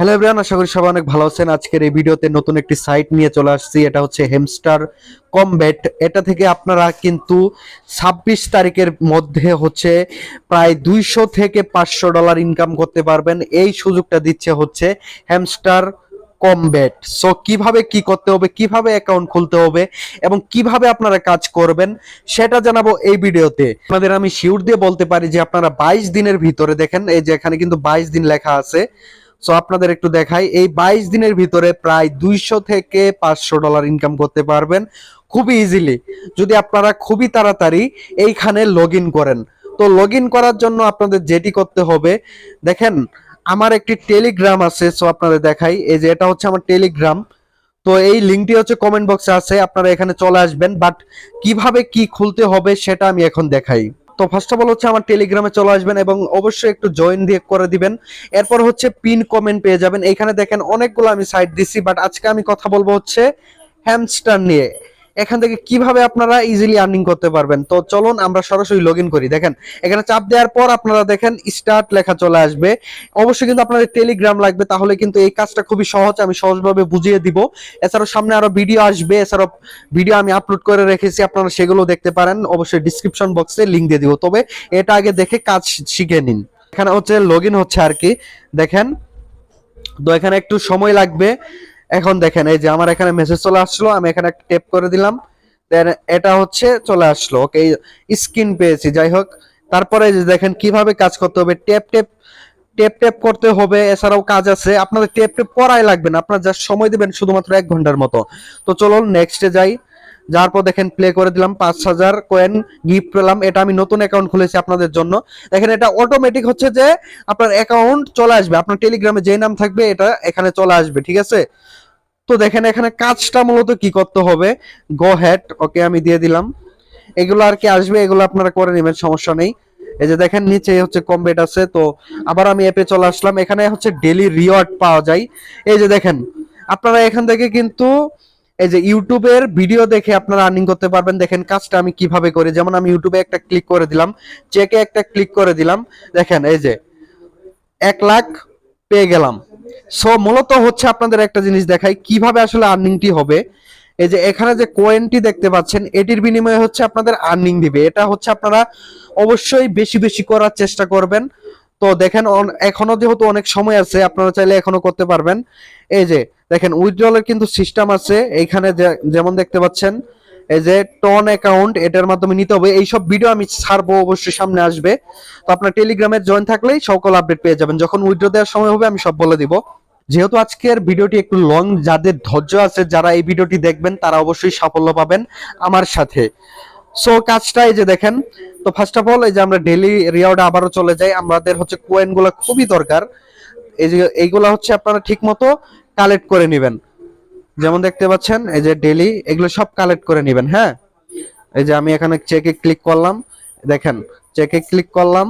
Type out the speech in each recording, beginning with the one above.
Hello everyone আশা করি সবাই অনেক ভালো আছেন। আজকের এই ভিডিওতে নতুন একটি সাইট নিয়ে চলে আসছি। এটা হচ্ছে হেমস্টার কমব্যাট এটা থেকে আপনারা কিন্তু ছাব্বিশ তারিখের মধ্যে হচ্ছে প্রায় দুইশো থেকে পাঁচশো ডলার ইনকাম করতে পারবেন। এই সুযোগটা দিচ্ছে হচ্ছে হ্যামস্টার কমব্যাট সো কীভাবে কি করতে হবে, কীভাবে অ্যাকাউন্ট খুলতে হবে এবং কীভাবে আপনারা কাজ করবেন, সেটা জানাব এই ভিডিওতে। আপনাদের আমি শিওর দিয়ে বলতে পারি যে আপনারা বাইশ দিনের ভিতরে দেখেন, এই যে এখানে কিন্তু বাইশ দিন লেখা আছে। সো আপনাদের একটু দেখাই, এই বাইশ দিনের ভিতরে প্রায় দুইশো থেকে পাঁচশো ডলার ইনকাম করতে পারবেন খুবই ইজিলি যদি আপনারা খুবই তাড়াতাড়ি এইখানে লগ করেন। তো লগ করার জন্য আপনাদের যেটি করতে হবে, দেখেন আমার একটি টেলিগ্রাম আছে সো আপনাদের দেখাই, এই যে এটা হচ্ছে আমার টেলিগ্রাম তো এই লিঙ্কটি হচ্ছে কমেন্ট বক্সে আছে, আপনারা এখানে চলে আসবেন বাট কীভাবে কি খুলতে হবে সেটা আমি এখন দেখাই। তো ফার্স্ট অফ অল হচ্ছে আমার টেলিগ্রামে চলে আসবেন এবং অবশ্যই একটু জয়েন দিয়ে করে দিবেন। এরপর হচ্ছে পিন কমেন্ট পেয়ে যাবেন। এখানে দেখেন অনেকগুলো আমি সাইট দিছি বাট আজকে আমি কথা বলব হচ্ছে হ্যামস্টার নিয়ে। এখান থেকে কীভাবে আপনারা ইজিলি আর্নিং করতে পারবেন? তো চলুন আমরা সরাসরি লগ করি। দেখেন, এখানে চাপ দেওয়ার পর আপনারা দেখেন স্টার্ট লেখা চলে আসবে। অবশ্যই কিন্তু আপনাদের টেলিগ্রাম লাগবে, তাহলে কিন্তু এই কাজটা খুবই সহজ, আমি সহজভাবে বুঝিয়ে দিব। এছাড়াও সামনে আরও ভিডিও আসবে, এছাড়াও ভিডিও আমি আপলোড করে রেখেছি, আপনারা সেগুলো দেখতে পারেন। অবশ্যই ডিসক্রিপশন বক্সে লিংক দিয়ে দিব। তবে এটা আগে দেখে কাজ শিখে নিন। এখানে হচ্ছে লগ হচ্ছে আর কি। দেখেন, তো এখানে একটু সময় লাগবে। এখন দেখেন, এই যে আমার এখানে মেসেজ চলে আসলো, আমি এখানে একটা টেপ করে দিলাম। দেন এটা হচ্ছে চলে আসলো ওকে স্ক্রিন পেয়েছি, যাই হোক। তারপরে যে দেখেন, কীভাবে কাজ করতে হবে? টেপ টেপ টেপ টেপ করতে হবে, এছাড়াও কাজ আছে। আপনাদের টেপ টেপ করাই লাগবে না, আপনার যা সময় দেবেন শুধুমাত্র এক ঘণ্টার মতো। তো চলুন নেক্সটে যাই। যার পর দেখেন প্লে করে দিলাম, পাঁচ হাজার কয়েন গিফট পেলাম। এটা আমি নতুন অ্যাকাউন্ট খুলেছি আপনাদের জন্য। দেখেন এটা অটোমেটিক হচ্ছে যে আপনার অ্যাকাউন্ট চলে আসবে। আপনার টেলিগ্রামে যে নাম থাকবে, এটা এখানে চলে আসবে, ঠিক আছে? তো দেখেন এখানে কাজটা মূলত কি করতে হবে? গো হ্যাট ওকে আমি দিয়ে দিলাম। এগুলো আর কি আসবে, এগুলো আপনারা করে নেবেন, সমস্যা নেই। এই যে দেখেন নিচে হচ্ছে কমবেট আছে, তো আবার আমি অ্যাপে চলে আসলাম। এখানে হচ্ছে ডেলি রিওয়ার্ড পাওয়া যায়। এই যে দেখেন, আপনারা এখান থেকে কিন্তু এই যে ইউটিউবের ভিডিও দেখে আপনারা আর্নিং করতে পারবেন। দেখেন কাজটা আমি কীভাবে করি। যেমন আমি ইউটিউবে একটা ক্লিক করে দিলাম। চেকে একটা ক্লিক করে দিলাম। দেখেন, এই যে এক লাখ পেয়ে গেলাম। সো মূলত হচ্ছে আপনাদের একটা জিনিস দেখাই, কীভাবে আসলে আর্নিংটি হবে। এই যে এখানে যে কোয়েনটি দেখতে পাচ্ছেন, এটির বিনিময়ে হচ্ছে আপনাদের আর্নিং দিবে। এটা হচ্ছে আপনারা অবশ্যই বেশি বেশি করার চেষ্টা করবেন। তো দেখেন এখনও যেহেতু অনেক সময় আছে, আপনারা চাইলে এখনও করতে পারবেন। এই যে দেখেন উইথড্রলের কিন্তু সিস্টেম আছে। এইখানে যেমন দেখতে পাচ্ছেন, এই যে টন অ্যাকাউন্ট এটার মাধ্যমে নিতে হবে। এইসব ভিডিও আমি ছাড়বো, অবশ্যই সামনে আসবে। তো আপনার টেলিগ্রামে জয়েন থাকলেই সকল আপডেট পেয়ে যাবেন। যখন উইথড্র দেওয়ার সময় হবে, আমি সব বলে দিব। যেহেতু আজকের ভিডিওটি একটু লং যাদের ধৈর্য আছে, যারা এই ভিডিওটি দেখবেন, তারা অবশ্যই সাফল্য পাবেন আমার সাথে। সো কাজটা এই যে দেখেন, তো ফার্স্ট অফ অল এই যে আমরা ডেলি রিওয়ার্ডে আবারও চলে যাই। আমাদের হচ্ছে কোয়েনগুলো খুবই দরকার। এই যে, এইগুলা হচ্ছে আপনারা ঠিক মতো কালেক্ট করে নেবেন। যেমন দেখতে পাচ্ছেন, এই যে ডেলি এগুলো সব কালেক্ট করে নেবেন হ্যাঁ? এই যে আমি এখানে চেকে ক্লিক করলাম, দেখেন চেকে ক্লিক করলাম।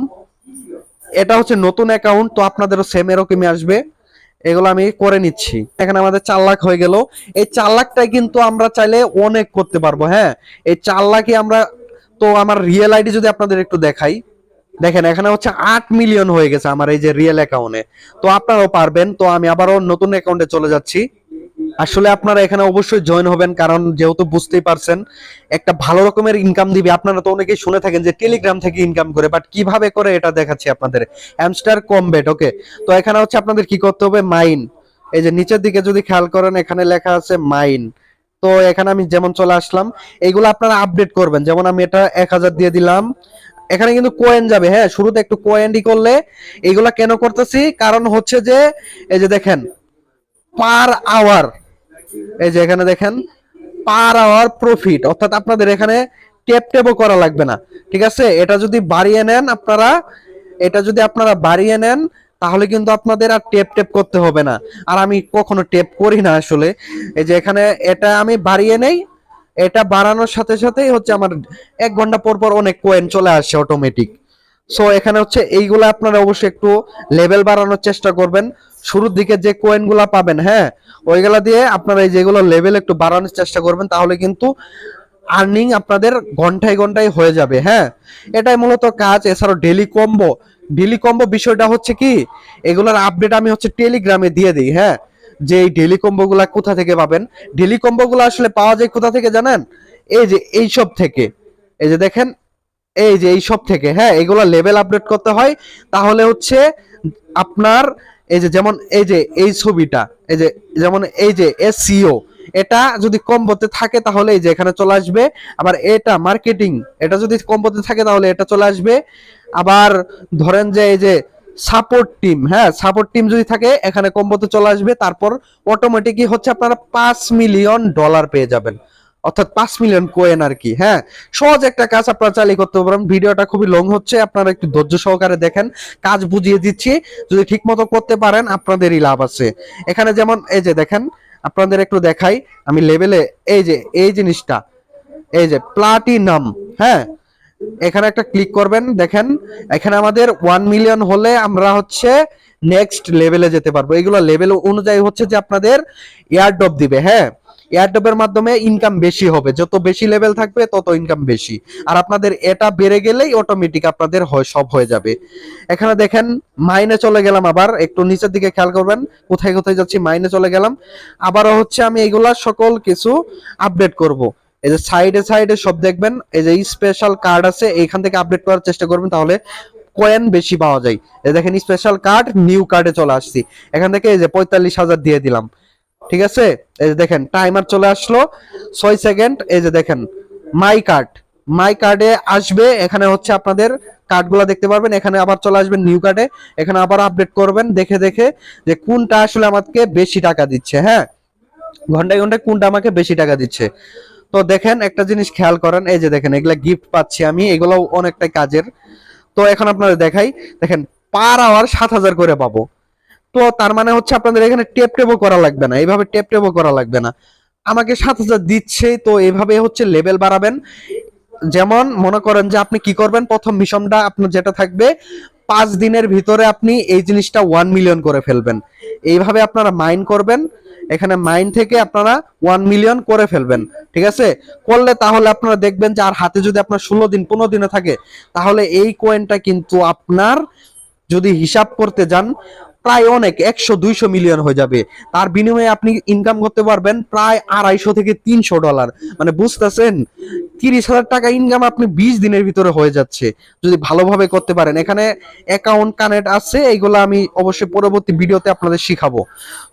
এটা হচ্ছে নতুন অ্যাকাউন্ট তো আপনাদেরও সেম এরকমই আসবে। এগুলো আমি করে নিচ্ছি। এখানে আমাদের চার লাখ হয়ে গেল। এই চার লাখটাই কিন্তু আমরা চাইলে অনেক করতে পারব হ্যাঁ? এই চার লাখই আমরা, তো আমার রিয়েল আইডি যদি আপনাদের একটু দেখাই দেখেন, এখানে হচ্ছে আট মিলিয়ন হয়ে গেছে আমার এই যে রিয়েল অ্যাকাউন্টে তো আপনারাও পারবেন। তো আমি আবারও নতুন অ্যাকাউন্টে চলে যাচ্ছি। আসলে আপনারা এখানে অবশ্যই জয়েন হবেন, কারণ যেহেতু বুঝতেই পারছেন, একটা ভালো রকমের ইনকাম দিবে। আপনারা তো অনেকেই শুনে থাকেন যে টেলিগ্রাম থেকে ইনকাম করে বাট কীভাবে করে এটা দেখাচ্ছি আপনাদের? অ্যামস্টার কমবেট ওকে তো এখানে হচ্ছে আপনাদের কি করতে হবে? মাইন এই যে নিচের দিকে যদি খেয়াল করেন, এখানে লেখা আছে মাইন তো এখানে আমি যেমন চলে আসলাম, এইগুলো আপনারা আপডেট করবেন। যেমন আমি এটা এক হাজার দিয়ে দিলাম। এখানে কিন্তু কোয়েন যাবে হ্যাঁ? শুরুতে একটু কোয়েনডি করলে এইগুলা কেন করতেছি? কারণ হচ্ছে যে, এই যে দেখেন পার আওয়ার এই যে এখানে দেখেন পার আওয়ার প্রফিট অর্থাৎ আপনাদের এখানে টেপ টেপও করা লাগবে না, ঠিক আছে? এটা যদি বাড়িয়ে নেন আপনারা, এটা যদি আপনারা বাড়িয়ে নেন, তাহলে কিন্তু আপনাদের আর টেপ টেপ করতে হবে না। আর আমি কখনো টেপ করি না আসলে। এই যে এখানে এটা আমি বাড়িয়ে নেই এটা বাড়ানোর সাথে সাথেই হচ্ছে আমার এক ঘণ্টা পর পর অনেক কোয়েন চলে আসে অটোমেটিক সো এখানে হচ্ছে এইগুলা আপনারা অবশ্যই একটু লেভেল বাড়ানোর চেষ্টা করবেন। শুরুর দিকে যে কোয়েনগুলা পাবেন হ্যাঁ ওইগুলা দিয়ে আপনারা এই যেগুলো লেভেল একটু বাড়ানোর চেষ্টা করবেন, তাহলে কিন্তু আর্নিং আপনাদের ঘন্টায় ঘন্টায় হয়ে যাবে হ্যাঁ। এটাই মূলত কাজ, এছাড়াও ডেলি কম্বো ডেলি কম্বো বিষয়টা হচ্ছে কি, এগুলোর আপডেট আমি হচ্ছে টেলিগ্রামে দিয়ে দিই হ্যাঁ। যে এই ডেলি কম্বো গুলা কোথা থেকে পাবেন? ডেলি কম্বো গুলো আসলে পাওয়া যায় কোথা থেকে জানেন? এই যে এই সব থেকে। এই যে দেখেন, এই যে এই সব থেকে হ্যাঁ এগুলো লেভেল আপডেট করতে হয়। তাহলে হচ্ছে আপনার এই যে যেমন এই যে এই ছবিটা, এই যে যেমন এই যে এসিও এটা যদি কম্বোতে থাকে তাহলে এই যে এখানে চলে আসবে। আবার এটা মার্কেটিং এটা যদি কম্বোতে থাকে তাহলে এটা চলে আসবে। আবার ধরেন যে এই যে সাপোর্ট টিম হ্যাঁ সাপোর্ট টিম যদি থাকে, এখানে কম্বোতে চলে আসবে, তারপর অটোমেটিকই হচ্ছে আপনারা পাঁচ মিলিয়ন ডলার পেয়ে যাবেন। অর্থাৎ পাঁচ মিলিয়ন কোয়েন আর কি হ্যাঁ। সহজ একটা কাজ আপনারা চালিয়ে করতে পারেন ভিডিওটা খুবই লং হচ্ছে, আপনারা একটু ধৈর্য সহকারে দেখেন। কাজ বুঝিয়ে দিচ্ছি, যদি ঠিক মতো করতে পারেন, আপনাদেরই লাভ আছে। এখানে যেমন, এই যে দেখেন, আপনাদের একটু দেখাই, আমি লেভেলে এই যে, এই জিনিসটা, এই যে প্লাটিনাম হ্যাঁ। এখানে একটা ক্লিক করবেন, দেখেন। এখানে আমাদের ওয়ান মিলিয়ন হলে আমরা হচ্ছে নেক্সট লেভেলে যেতে পারব। এগুলো লেভেল অনুযায়ী হচ্ছে যে আপনাদের এয়ারড্রপ দিবে হ্যাঁ? এয়ারড্রপের মাধ্যমে ইনকাম বেশি হবে। যত বেশি লেভেল থাকবে, তত ইনকাম বেশি। আর আপনাদের এটা বেড়ে গেলেই অটোমেটিক আপনাদের হয়, সব হয়ে যাবে। এখানে দেখেন মাইনে চলে গেলাম আবার। একটু নিচের দিকে খেয়াল করবেন। কোথায় কোথায় যাচ্ছি মাইনে চলে গেলাম। আবারও হচ্ছে আমি এগুলা সকল কিছু আপডেট করব। এই যে সাইডে সাইডে সব দেখবেন, এই যে স্পেশাল কার্ড আছে, এইখান থেকে আপডেট করার চেষ্টা করবেন, তাহলে কয়েন বেশি পাওয়া যায়। এই দেখেন স্পেশাল কার্ড নিউ কার্ডে চলে আসছি। এখান থেকে এই যে পঁয়তাল্লিশ হাজার দিয়ে দিলাম। ঠিক আছে? এই যে দেখেন টাইমার চলে আসলো। ছয় সেকেন্ড এই যে দেখেন মাই কার্ড মাই কার্ডে আসবে, এখানে হচ্ছে আপনাদের কার্ডগুলো দেখতে পারবেন। এখানে আবার চলে আসবেন নিউ কার্ডে এখানে আবার আপডেট করবেন, দেখে দেখে যে কোনটা আসলে আমাকে বেশি টাকা দিচ্ছে হ্যাঁ? ঘন্টায় ঘন্টায় কোনটা আমাকে বেশি টাকা দিচ্ছে। তো দেখেন একটা জিনিস খেয়াল করেন, এই যে দেখেন এগুলা গিফট পাচ্ছি আমি, এগুলাও অনেকটাই কাজের। তো এখন আপনাদের দেখাই, দেখেন পার আওয়ার সাত হাজার করে পাবো। তো তার মানে হচ্ছে আপনাদের এখানে টেপ টেপও করা লাগবে না, এইভাবে টেপ টেপও করা লাগবে না। আমাকে সাত হাজার দিচ্ছে, তো এইভাবে হচ্ছে লেভেল বাড়াবেন। যেমন মনে করেন যে আপনি কি করবেন, প্রথম মিশনটা আপনার যেটা থাকবে, পাঁচ দিনের ভিতরে আপনি এই জিনিসটা ওয়ান মিলিয়ন করে ফেলবেন। এইভাবে আপনারা মাইন করবেন। এখানে মাইন থেকে আপনারা ওয়ান মিলিয়ন করে ফেলবেন, ঠিক আছে? করলে তাহলে আপনারা দেখবেন যে আর হাতে যদি আপনার ষোলো দিন, পনেরো দিনে থাকে, তাহলে এই কয়েনটা কিন্তু আপনার যদি হিসাব করতে যান প্রায় অনেক, একশো, দুইশো মিলিয়ন হয়ে যাবে। তার বিনিময়ে আপনি ইনকাম করতে পারবেন প্রায় আড়াইশো থেকে তিনশো ডলার মানে বুঝতেছেন? তিরিশ হাজার টাকা ইনকাম আপনি বিশ দিনের ভিতরে হয়ে যাচ্ছে, যদি ভালোভাবে করতে পারেন। এখানে অ্যাকাউন্ট কানেক্ট আছে, এইগুলো আমি অবশ্যই পরবর্তী ভিডিওতে আপনাদের শিখাবো।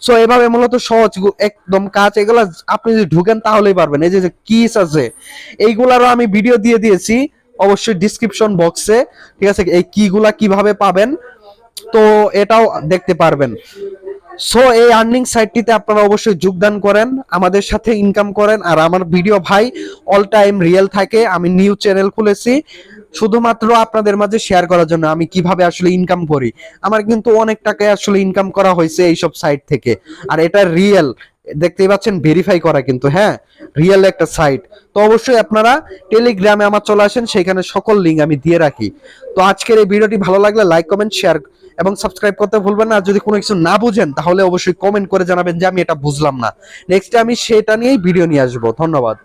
সো এভাবে মূলত সহজ একদম কাজ। এগুলো আপনি যদি ঢুকেন তাহলেই পারবেন। এই যে কিস আছে, এইগুলারও আমি ভিডিও দিয়ে দিয়েছি। অবশ্যই ডিসক্রিপশন বক্সে ঠিক আছে? এই কিগুলা কীভাবে পাবেন? তো এটাও দেখতে পারবেন। সো এই আর্নিং সাইটটিতে আপনারা অবশ্যই যোগদান করেন, আমাদের সাথে ইনকাম করেন। আর আমার ভিডিও ভাই অল টাইম রিয়েল থাকে, আমি নিউ চ্যানেল খুলেছি। শুধুমাত্র আপনাদের মাঝে শেয়ার করার জন্য আমি কীভাবে আসলে ইনকাম করি। আমার কিন্তু অনেক টাকায় আসলে ইনকাম করা হয়েছে এইসব সাইট থেকে। আর এটা রিয়েল দেখতেই পাচ্ছেন ভেরিফাই করা কিন্তু হ্যাঁ? রিয়েল একটা সাইট তো অবশ্যই আপনারা টেলিগ্রামে আমার চলে আসেন, সেখানে সকল লিঙ্ক আমি দিয়ে রাখি। তো আজকের এই ভিডিওটি ভালো লাগলে লাইক কমেন্ট শেয়ার এবং সাবস্ক্রাইব করতে ভুলবেন না। যদি কোনো কিছু না বুঝেন, তাহলে অবশ্যই কমেন্ট করে জানাবেন যে আমি এটা বুঝলাম না। নেক্সট আমি সেটা নিয়েই ভিডিও নিয়ে আসব। ধন্যবাদ।